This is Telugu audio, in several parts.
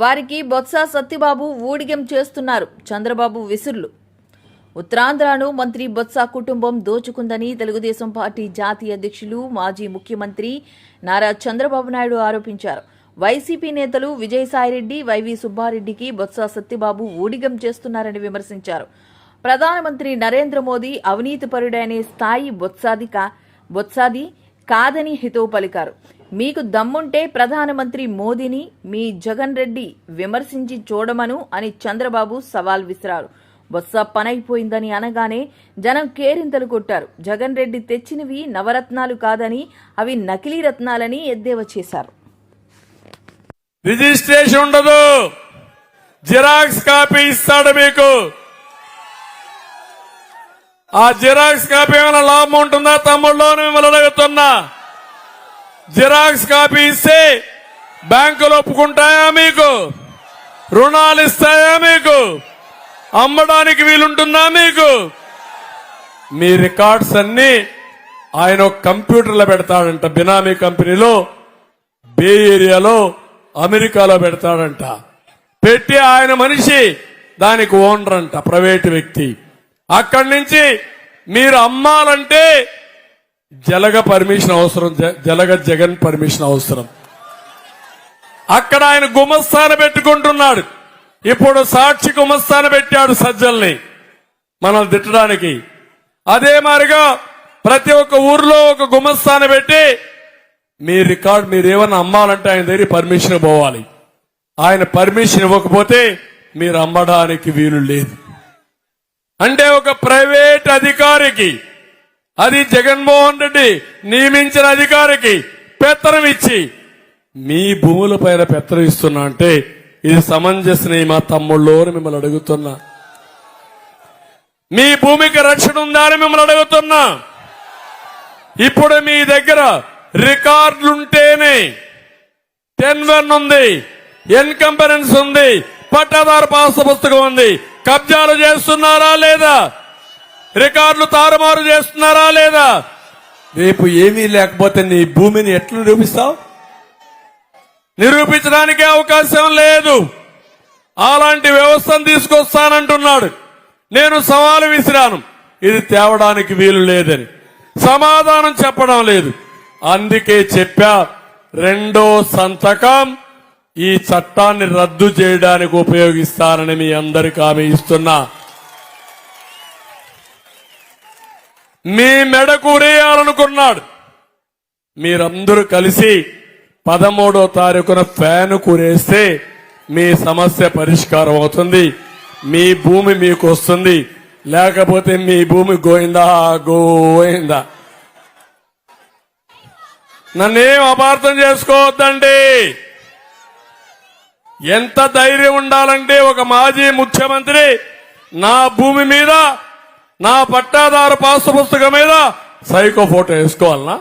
వారికి బొత్స సత్యబాబు ఊడిగం చేస్తున్నారు. చంద్రబాబు విసురులు. ఉత్తరాంధ్రను మంత్రి బొత్స కుటుంబం దోచుకుందని తెలుగుదేశం పార్టీ జాతీయ అధ్యక్షులు మాజీ ముఖ్యమంత్రి నారా చంద్రబాబు నాయుడు ఆరోపించారు. వైసీపీ నేతలు విజయసాయిరెడ్డి వైవి సుబ్బారెడ్డికి బొత్స సత్యబాబు ఊడిగం చేస్తున్నారని విమర్శించారు. ప్రధానమంత్రి నరేంద్ర మోదీ అవినీతిపరుడనే స్థాయి బొత్సాది కా బొత్సాది కాదని హితవు పలికారు. మీకు దమ్ముంటే ప్రధానమంత్రి మోదీని మీ జగన్ రెడ్డి విమర్శించి చూడమను అని చంద్రబాబు సవాల్ విసిరారు. బొత్స పనైపోయిందని అనగానే జనం కేరింతలు కొట్టారు. జగన్ రెడ్డి తెచ్చినవి నవరత్నాలు కాదని అవి నకిలీ రత్నాలని ఎద్దేవా చేశారు. రిజిస్ట్రేషన్ ఉండదు. జిరాక్స్ కాపీ ఇస్తాడు మీకు. ఆ జిరాక్స్ కాపీ ఏమైనా లాభం ఉంటుందా? తమ్ముళ్ళు మిమ్మల్ని అడుగుతున్నా. జిరాక్స్ కాపీ ఇస్తే బ్యాంకులు ఒప్పుకుంటాయా మీకు? రుణాలు ఇస్తాయా మీకు? అమ్మడానికి వీలుంటుందా మీకు? మీ రికార్డ్స్ అన్ని ఆయన కంప్యూటర్లో పెడతాడంట. బినామీ కంపెనీలో బే ఏరియాలో అమెరికాలో పెడతాడంట. పెట్టి ఆయన మనిషి దానికి ఓనర్ అంట ప్రైవేటు వ్యక్తి. అక్కడి నుంచి మీరు అమ్మాలంటే జలగ పర్మిషన్ అవసరం జ- జలగ జగన్ పర్మిషన్ అవసరం. అక్కడ ఆయన గుమస్థాన పెట్టుకుంటున్నాడు. ఇప్పుడు సాక్షి గుమస్థాన పెట్టాడు సజ్జల్ని మనల్ని తిట్టడానికి. అదే మారిగా ప్రతి ఒక్క ఊర్లో ఒక గుమస్థాన పెట్టి మీ రికార్డ్ మీరేమన్నా అమ్మాలంటే ఆయన దగ్గర పర్మిషన్ పోవాలి. ఆయన పర్మిషన్ ఇవ్వకపోతే మీరు అమ్మడానికి వీలు లేదు. అంటే ఒక ప్రైవేట్ అధికారికి అది జగన్మోహన్ రెడ్డి నియమించిన అధికారికి పెత్తనం ఇచ్చి మీ భూముల పైన పెత్తనం ఇస్తున్నా అంటే ఇది సమంజసని మా తమ్ముళ్ళు అని మిమ్మల్ని అడుగుతున్నా. మీ భూమికి రక్షణ ఉందా అని మిమ్మల్ని అడుగుతున్నా. ఇప్పుడు మీ దగ్గర రికార్డులుంటేనే టెన్ వన్ ఉంది ఎన్కంపరెన్స్ ఉంది పట్టాదారు పాస్ పుస్తకం ఉంది. కబ్జాలు చేస్తున్నారా లేదా? రికార్డులు తారుమారు చేస్తున్నారా లేదా? రేపు ఏమీ లేకపోతే నీ భూమిని ఎట్లా నిరూపిస్తావు నిరూపించడానికే అవకాశం లేదు. అలాంటి వ్యవస్థను తీసుకొస్తానంటున్నాడు. నేను సవాలు విసిరాను. ఇది తేవడానికి వీలు లేదని. సమాధానం చెప్పడం లేదు. అందుకే చెప్పా రెండో సంతకం ఈ చట్టాన్ని రద్దు చేయడానికి ఉపయోగిస్తానని మీ అందరికి హామీ ఇస్తున్నా. మీ మెడ ఉరేయాలనుకున్నాడు. మీరందరూ కలిసి పదమూడో తారీఖున ఫ్యాన్ కురేస్తే మీ సమస్య పరిష్కారం అవుతుంది. మీ భూమి మీకు వస్తుంది. లేకపోతే మీ భూమి గోయిందా? గోయిందా? నన్నేం అపార్థం చేసుకోవద్దండి. ఎంత ధైర్యం ఉండాలంటే ఒక మాజీ ముఖ్యమంత్రి నా భూమి మీద నా పట్టాదారు పాస్ పుస్తకం మీద సైకో ఫోటో వేసుకోవాలనా?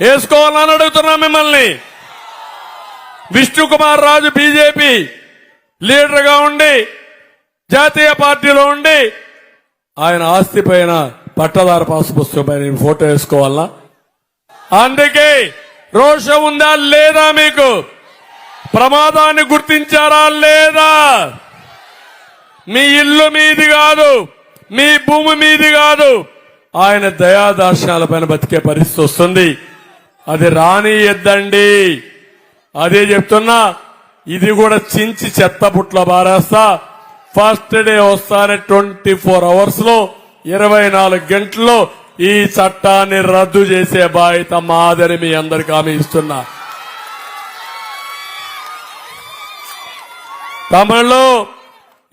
వేసుకోవాలని అడుగుతున్నా మిమ్మల్ని. విష్ణుకుమార్ రాజు బీజేపీ లీడర్గా ఉండి జాతీయ పార్టీలో ఉండి ఆయన ఆస్తి పైన పట్టదారు పాస్ పుస్తకం పైన ఫోటో వేసుకోవాలా అందుకే రోషం ఉందా లేదా మీకు? ప్రమాదాన్ని గుర్తించారా లేదా? మీ ఇల్లు మీది కాదు మీ భూమి మీది కాదు. ఆయన దయాదర్శనాల పైన బతికే పరిస్థితి వస్తుంది. అది రాని ఎద్దండి అదే చెప్తున్నా ఇది కూడా చించి చెత్త పుట్ల బారేస్తా. ఫస్ట్ డే వస్తానే ట్వంటీ ఫోర్ అవర్స్లో ఇరవై నాలుగు గంటల్లో ఈ చట్టాన్ని రద్దు చేసే బాధ్యత మాదని మీ అందరికి హామీ ఇస్తున్నా. తమిళలో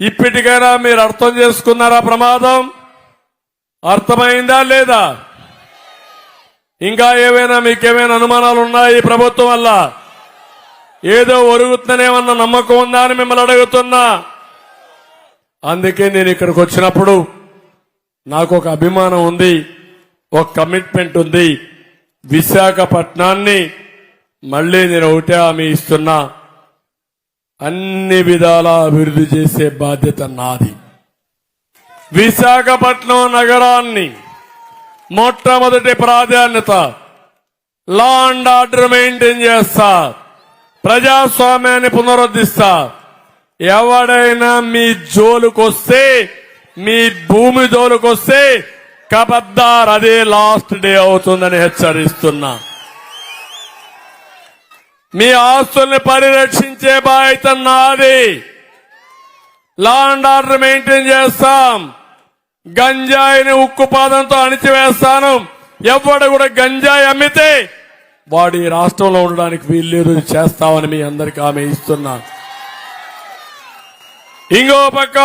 ఇప్పటికైనా మీరు అర్థం చేసుకున్నారా ప్రమాదం? అర్థమైందా లేదా? ఇంకా ఏమైనా మీకేమైనా అనుమానాలు ఉన్నాయి ప్రభుత్వం వల్ల? ఏదో ఒరుగుతుందనేమన్న నమ్మకం ఉందా అని మిమ్మల్ని అడుగుతున్నా. అందుకే నేను ఇక్కడికి వచ్చినప్పుడు నాకు ఒక అభిమానం ఉంది ఒక కమిట్మెంట్ ఉంది. విశాఖపట్నాన్ని మళ్ళీ నేను ఒకటే హామీ ఇస్తున్నా. అన్ని విధాలా అభివృద్ధి చేసే బాధ్యత నాది. విశాఖపట్నం నగరాన్ని మొట్టమొదటి ప్రాధాన్యత లా అండ్ ఆర్డర్ మెయింటైన్ చేస్తా. ప్రజాస్వామ్యాన్ని పునరుద్ధిస్తా. ఎవడైనా మీ జోలుకొస్తే మీ భూమి జోలుకొస్తే కబద్దార్ అదే లాస్ట్ డే అవుతుందని హెచ్చరిస్తున్నా. మీ ఆస్తుల్ని పరిరక్షించే బాధ్యత నాది. లా అండ్ ఆర్డర్ మెయింటైన్ చేస్తాం. గంజాయిని ఉక్కు పాదంతో అణిచివేస్తాను. ఎవడు కూడా గంజాయి అమ్మితే వాడు ఈ రాష్ట్రంలో ఉండడానికి వీల్లేదు చేస్తామని మీ అందరికి ఆమె ఇస్తున్నాను ఇంకో పక్క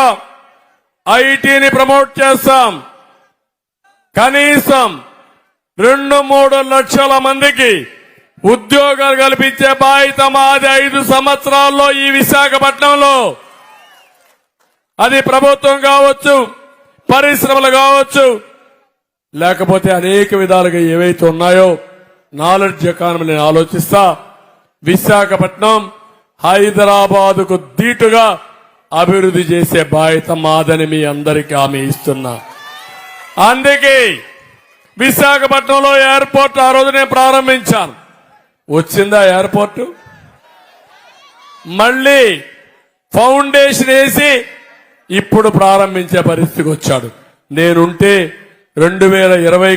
ఐటీని ప్రమోట్ చేస్తాం. కనీసం రెండు మూడు లక్షల మందికి ఉద్యోగాలు కల్పించే బాధ్యత మాది ఐదు సంవత్సరాల్లో ఈ విశాఖపట్నంలో. అది ప్రభుత్వం కావచ్చు పరిశ్రమలు కావచ్చు లేకపోతే అనేక విధాలుగా ఏవైతే ఉన్నాయో నాలెడ్జ్ ఎకానమీ నేను ఆలోచిస్తా. విశాఖపట్నం హైదరాబాదుకు దీటుగా అభివృద్ధి చేసే బాధ్యత మాదని మీ అందరికీ హామీ ఇస్తున్నా. అందుకే విశాఖపట్నంలో ఎయిర్పోర్ట్ ఆ రోజు నేను ప్రారంభించాను. వచ్చిందా ఎయిర్పోర్టు? మళ్ళీ ఫౌండేషన్ వేసి ఇప్పుడు ప్రారంభించే పరిస్థితికి వచ్చాడు. నేనుంటే రెండు వేల ఇరవై